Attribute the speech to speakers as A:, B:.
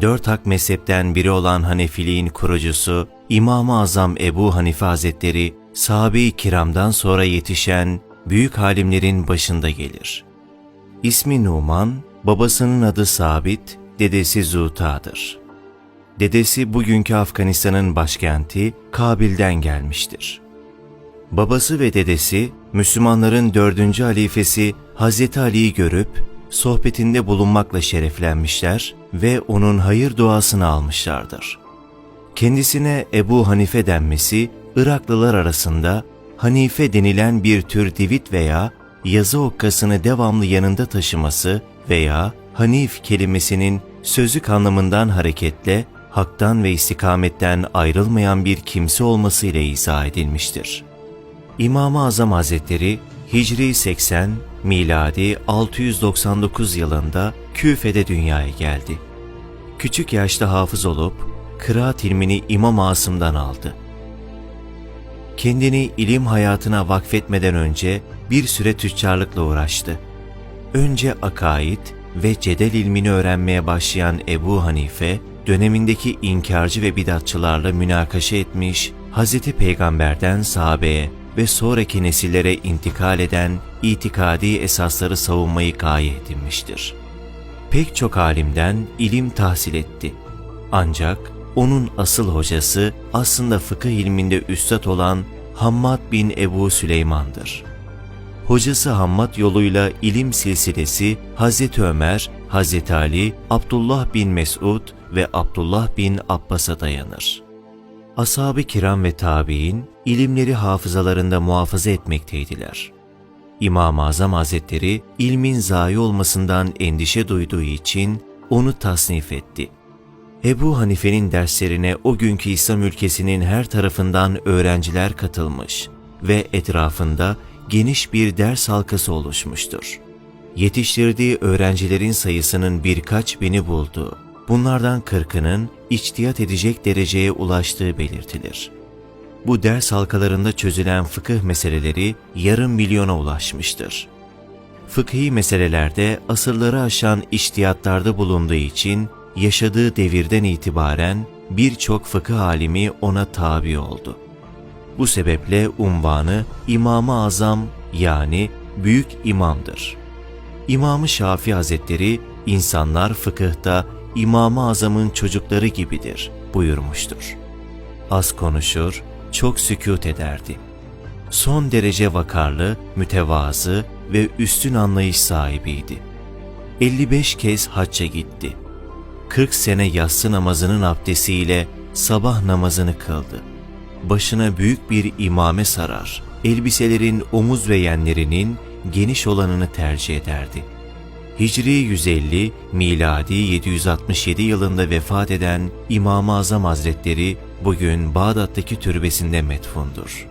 A: dört hak mezhepten biri olan Hanefiliğin kurucusu İmam-ı Azam Ebu Hanife Hazretleri, sahabe-i kiramdan sonra yetişen büyük halimlerin başında gelir. İsmi Numan, babasının adı Sabit, dedesi Zuta'dır. Dedesi bugünkü Afganistan'ın başkenti Kabil'den gelmiştir. Babası ve dedesi Müslümanların dördüncü halifesi Hazreti Ali'yi görüp sohbetinde bulunmakla şereflenmişler ve onun hayır duasını almışlardır. Kendisine Ebu Hanife denmesi Iraklılar arasında Hanife denilen bir tür divit veya yazı okkasını devamlı yanında taşıması veya Hanif kelimesinin sözlük anlamından hareketle haktan ve istikametten ayrılmayan bir kimse olması ile izah edilmiştir. İmam-ı Azam Hazretleri Hicri 80, miladi 699 yılında Küfe'de dünyaya geldi. Küçük yaşta hafız olup kıraat ilmini İmam Asım'dan aldı. Kendini ilim hayatına vakfetmeden önce bir süre tüccarlıkla uğraştı. Önce akaid ve cedel ilmini öğrenmeye başlayan Ebu Hanife, dönemindeki inkarcı ve bidatçılarla münakaşa etmiş, Hz. Peygamber'den sahabeye ve sonraki nesillere intikal eden itikadi esasları savunmayı gaye edinmiştir. Pek çok alimden ilim tahsil etti. Ancak onun asıl hocası aslında fıkıh ilminde üstad olan Hammad bin Ebu Süleyman'dır. Hocası Hammad yoluyla ilim silsilesi Hazreti Ömer, Hazreti Ali, Abdullah bin Mesud ve Abdullah bin Abbas'a dayanır. Ashab-ı kiram ve tabi'in ilimleri hafızalarında muhafaza etmekteydiler. İmam-ı Azam Hazretleri ilmin zayi olmasından endişe duyduğu için onu tasnif etti. Ebu Hanife'nin derslerine o günkü İslam ülkesinin her tarafından öğrenciler katılmış ve etrafında geniş bir ders halkası oluşmuştur. Yetiştirdiği öğrencilerin sayısının birkaç bini bulduğu, bunlardan kırkının içtiyat edecek dereceye ulaştığı belirtilir. Bu ders halkalarında çözülen fıkıh meseleleri yarım milyona ulaşmıştır. Fıkhi meselelerde asırları aşan içtiyatlarda bulunduğu için yaşadığı devirden itibaren birçok fıkıh alimi ona tabi oldu. Bu sebeple unvanı İmam-ı Azam yani Büyük İmam'dır. İmam-ı Şafii Hazretleri insanlar fıkıhta İmam-ı Azam'ın çocukları gibidir buyurmuştur. Az konuşur, çok sükût ederdi. Son derece vakarlı, mütevazı ve üstün anlayış sahibiydi. 55 kez hacca gitti. 40 sene yatsı namazının abdestiyle sabah namazını kıldı. Başına büyük bir imame sarar, elbiselerin omuz ve yenlerinin geniş olanını tercih ederdi. Hicri 150, miladi 767 yılında vefat eden İmam-ı Azam Hazretleri bugün Bağdat'taki türbesinde metfundur.